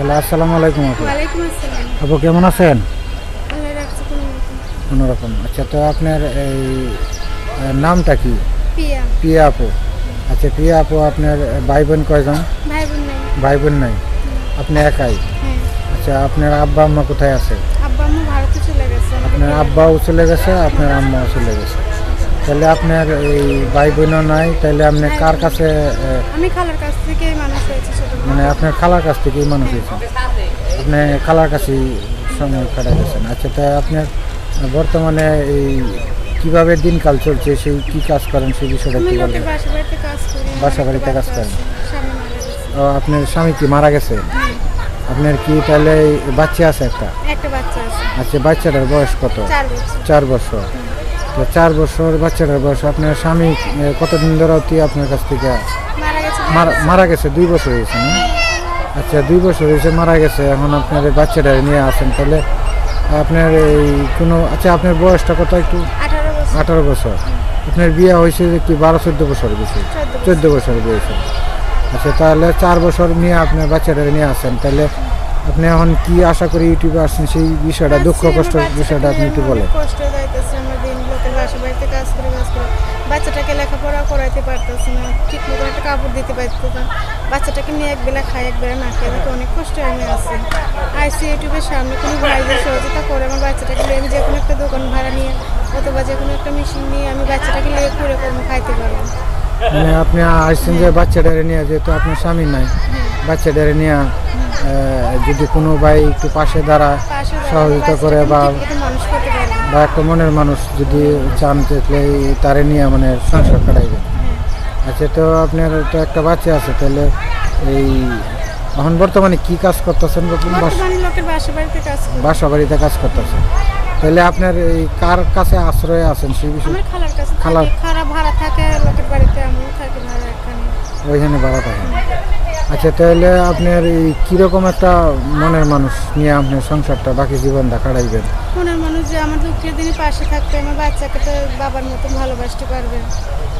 Hello আসসালামু আলাইকুম আপু। ওয়ালাইকুম আসসালাম। আপু কেমন আছেন? কোনোরকম আচ্ছা তো আপনার এই নামটা কি? পিয়া। পিয়া আপু। আচ্ছা পিয়া আপু আপনার ভাই বোন কয়জন? ভাই বোন নাই। বোন নাই? আপনি একাই? হ্যাঁ। আচ্ছা আপনার আব্বা আম্মা কোথায় আছে? আব্বা আম্মু ভারতে চলে গেছে। আপনার আব্বাও চলে গেছে আপনার আম্মাও চলে গেছে। তাহলে আপনার এই ভাই বোনও নাই তাহলে আপনি কার কাছে আমি খালার কাছ থেকে মানুষ হয়েছে মানে আপনার খালার কাছ থেকেই মানুষ হয়েছেন আপনি খালার কাছেই সময় কাটা গেছেন আচ্ছা তা আপনার বর্তমানে এই কীভাবে দিনকাল চলছে? সেই কি কাজ করেন? সেই বিষয়টা কি বলবেন বাসা বাড়িতে কাজ করেন? ও, আপনার স্বামী কি মারা গেছে? আপনার কি তাহলে বাচ্চা আছে একটা? একটা বাচ্চা আছে। আচ্ছা বাচ্চাটার বয়স কত? চার বছর। চার বছর বাচ্চাটার বয়স আপনার স্বামী কতদিন ধরে অতি আপনার কাছ থেকে মারা গেছে। মারা মারা গেছে দুই বছর হয়েছে না? আচ্ছা দুই বছর হয়েছে মারা গেছে এখন আপনার বাচ্চাটা নিয়ে আসেন তাহলে আপনার এই কোনো আচ্ছা আপনার বয়সটা কত একটু? আঠারো বছর। আপনার বিয়ে হয়েছে যে কি বারো চোদ্দ বছর বেশি? চোদ্দ বছর। চোদ্দ বছর বয়সে আচ্ছা তাহলে চার বছর নিয়ে আপনার বাচ্চাটা নিয়ে আসেন তাহলে আপনি এখন কি আশা করি ইউটিউবে আসছেন? সেই বিষয়টা দুঃখ কষ্ট বিষয়টা আপনি একটু বলেন। লোকের বাসা বাড়িতে কাজ করে কাজ করে। বাচ্চাটাকে লেখাপড়া করাইতে পারতেছি না ঠিক মতো একটা কাপড় দিতে পারতেছি না। বাচ্চাটাকে নিয়ে একবেলা খাই একবেলা না খাই অনেক কষ্টে আমি আছি। আইসি ইউটিউবের সামনে কোনো ভাইদের সহযোগিতা করে আমার বাচ্চাটাকে নিয়ে আমি যে কোনো একটা দোকান ভাড়া নিয়ে অথবা যে কোনো একটা মেশিন নিয়ে আমি বাচ্চাটাকে নিয়ে করে কর্ম খাইতে পারব। মানে আপনি আসছেন যে বাচ্চাটারে নিয়ে যেহেতু আপনার স্বামী নাই বাচ্চাটারে নিয়ে আহ, যদি কোনো ভাই একটু পাশে দাঁড়া সহযোগিতা করে বা মানুষ করতে বা একটা মনের মানুষ যদি চান দেখলে তারে নিয়ে মানে সংসার কাটাইবেন আচ্ছা তো আপনার তো একটা বাচ্চা আছে তাহলে এই এখন বর্তমানে কি কাজ করতেছেন? বাস- বাড়িতে কাজ করতেছেন। তাহলে আপনার এই কার কাছে আশ্রয়ে আছেন সেই বিষয়ে? খালার কাছে খালার- থাকে খারাপ ভাড়া থাকে লোকের বাড়িতে আমিও থাকি ভাড়া ওইখানে ভাড়া থাকেন আচ্ছা তাহলে আপনার এই কীরকম একটা মনের মানুষ নিয়ে আপনার সংসারটা বাকি জীবনটা কাটাইবেন? মনের মানুষ যে আমার দুঃখের দিনে পাশে থাকবে আমার বাচ্চাকে তো বাবার মতো ভালোবাসতে পারবে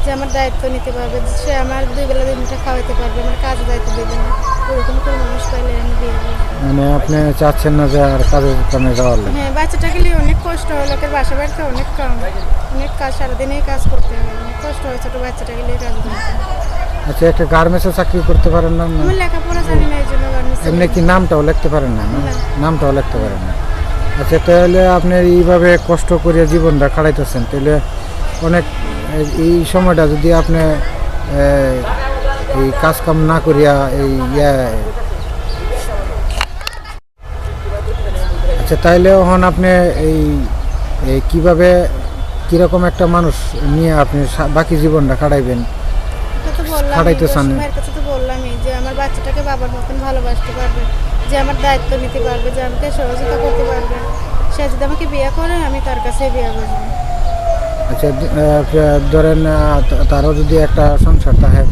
যে আমার দায়িত্ব নিতে পারবে যে সে আমার দুই বেলা দুই মুঠে খাওয়াতে পারবে আমার কাজে দায়িত্ব দেবে না। ওরকম কোনো মানুষ পাইলে আমি বিয়ে মানে আপনি চাচ্ছেন না যে আর কাজের কামে যাওয়ার হ্যাঁ বাচ্চাটাকে নিয়ে অনেক কষ্ট হয় লোকের বাসা বাড়িতে অনেক কাম অনেক কাজ সারাদিনেই কাজ করতে হয়। অনেক কষ্ট হয় ছোটো বাচ্চাটাকে নিয়ে কাজ করতে। আচ্ছা একটা গার্মেন্টসে চাকরি করতে পারেন না না? আমার লেখাপড়া জানি না এই জন্য গার্মেন্টসে এমনি কি নামটাও লিখতে পারেন না। নামটাও লিখতে পারেন না আচ্ছা তাহলে আপনি এইভাবে কষ্ট করে জীবনটা কাটাইতেছেন তাহলে অনেক এই- সময়টা যদি আপনি এই কাজ কাম না করিয়া এই ইয়া আচ্ছা তাইলে এখন আপনি এই কীভাবে কীরকম একটা মানুষ নিয়ে আপনি বাকি জীবনটা কাটাইবেন খাটাইতে চান। কাছে তো বললামই যে আমার বাচ্চাটাকে বাবার মতন ভালোবাসতে পারবে যে আমার দায়িত্ব নিতে পারবে যে আমাকে সহযোগিতা করতে পারবে। সে যদি আমাকে বিয়ে করে আমি তার কাছে বিয়ে করব। আচ্ছা ধরেন তারও যদি একটা সংসার থাকে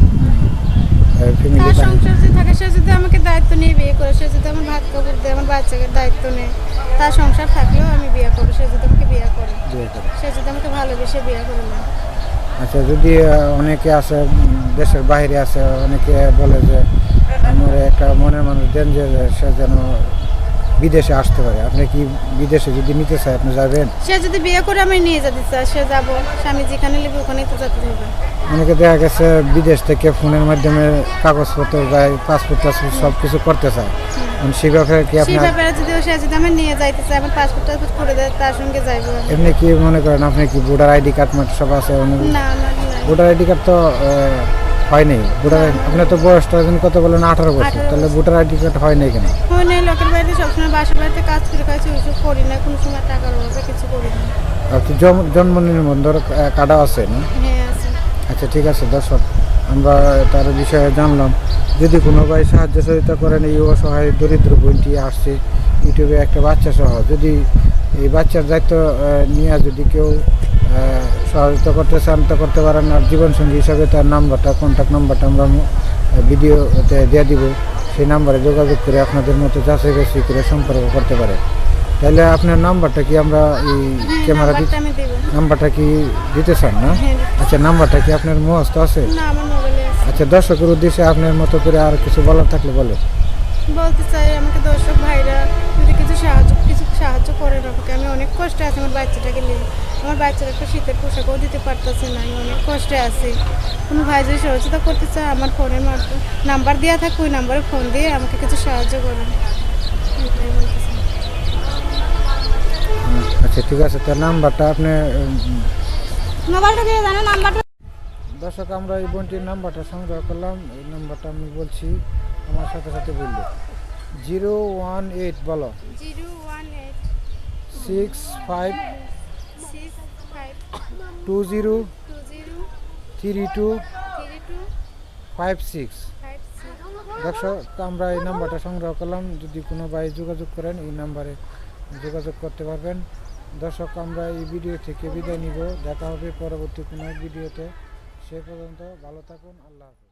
ফ্যামিলি তার সংসার যদি থাকে সে যদি আমাকে দায়িত্ব নিয়ে বিয়ে করে সে যদি আমার ভাত কাপড় দেয় আমার বাচ্চাকে দায়িত্ব নেয় তার সংসার থাকলেও আমি বিয়ে করব সে যদি আমাকে বিয়ে করে। সে যদি আমাকে ভালোবেসে বিয়ে করে না। আচ্ছা যদি অনেকে আছে দেশের বাইরে আছে, অনেকে বলে যে, আমার একটা মনের মানুষ দেন যে সে যেন বিদেশে আসতে পারে। আপনি কি বিদেশে যদি নিতে চায় আপনি যাবেন? সে যদি বিয়ে করে আমি নিয়ে যেতে চাই সে যাব। স্বামী যেখানে নেবে ওখানেই তো যেতে হবে। অনেকে দেখা গেছে বিদেশ থেকে ফোনের মাধ্যমে কাগজপত্র যায় পাসপোর্ট টাসপোর্ট সব কিছু করতে চায়। সেই ব্যাপারে কি সেই আপনার ব্যাপারে যদি সে যদি আমি নিয়ে যাইতে চাই আমার পাসপোর্ট টাসপোর্ট করে দেয় তার সঙ্গে যাইবো। এমনি কি মনে করেন আপনি কি ভোটার আইডি কার্ড মার্ড সব আছে? না ভোটার আইডি কার্ড তো হয়নি। ভোটার আপনার তো বয়সটা কত বলেন? আঠারো বছর। তাহলে ভোটার আইডি কার্ড হয় নাই কেন হয় না লোকের বাড়িতে সবসময় বাসার বাড়িতে কাজ করে খাইছি ওইসব করি না কোনো সময় টাকার অভাবে কিছু করি না। আপনি জন্ম নিবন্ধন কার্ডও আছে না? হ্যাঁ আছে। আচ্ছা ঠিক আছে দর্শক আমরা তার বিষয়ে জানলাম। যদি কোনো ভাই সাহায্য সহযোগিতা করেন এই অসহায় দরিদ্র বোনটি আসছে ইউটিউবে একটা বাচ্চা সহ যদি এই বাচ্চার দায়িত্ব নিয়ে যদি কেউ আহ, সহযোগিতা করতে চান তো করতে পারেন আর জীবনসঙ্গী হিসাবে তার নাম্বারটা কন্ট্যাক্ট নাম্বারটা আমরা ভিডিওতে দিয়ে দিব। সেই নাম্বারে যোগাযোগ করে আপনাদের মতো যাচাই বাছাই করে সম্পর্ক করতে পারে। তাহলে আপনার নাম্বারটা কি আমরা এই ক্যামেরা নাম্বারটা কি দিতে চান না? হ্যাঁ আচ্ছা নাম্বারটা কি আপনার মোবাইলে আছে? আচ্ছা দর্শকের উদ্দেশ্যে আপনার মতো করে আর কিছু বলার থাকলে বলে বলতে চাই আমাকে দর্শক ভাইরা যদি কিছু সাহায্য কিছু সাহায্য করেন আমাকে। আমি অনেক কষ্টে আছি আমার বাচ্চাটাকে নিয়ে। আমার বাচ্চার একটা শীতের পোশাকও দিতে পারতেছে না আমি অনেক কষ্টে আছি। কোনো ভাই যদি সহযোগিতা করতে চায় আমার ফোনের মাধ্যমে নাম্বার দেওয়া থাকবে ওই নাম্বারে ফোন দিয়ে আমাকে কিছু সাহায্য করেন আচ্ছা ঠিক আছে তার নাম্বারটা আপনি দিয়ে নাম্বারটা। দর্শক আমরা এই বোনটির নাম্বারটা সংগ্রহ করলাম এই নাম্বারটা আমি বলছি আমার সাথে সাথে বলল। জিরো ওয়ান এইট বলো। Zero one eight. Six five two zero three two five six দর্শক আমরা এই নাম্বারটা সংগ্রহ করলাম। যদি কোনো ভাই যোগাযোগ করেন, এই নাম্বারে যোগাযোগ করতে পারবেন। দর্শক, আমরা এই ভিডিও থেকে বিদায় নিব। দেখা হবে পরবর্তী কোনো ভিডিওতে। সে পর্যন্ত ভালো থাকুন। আল্লাহ হাফেজ।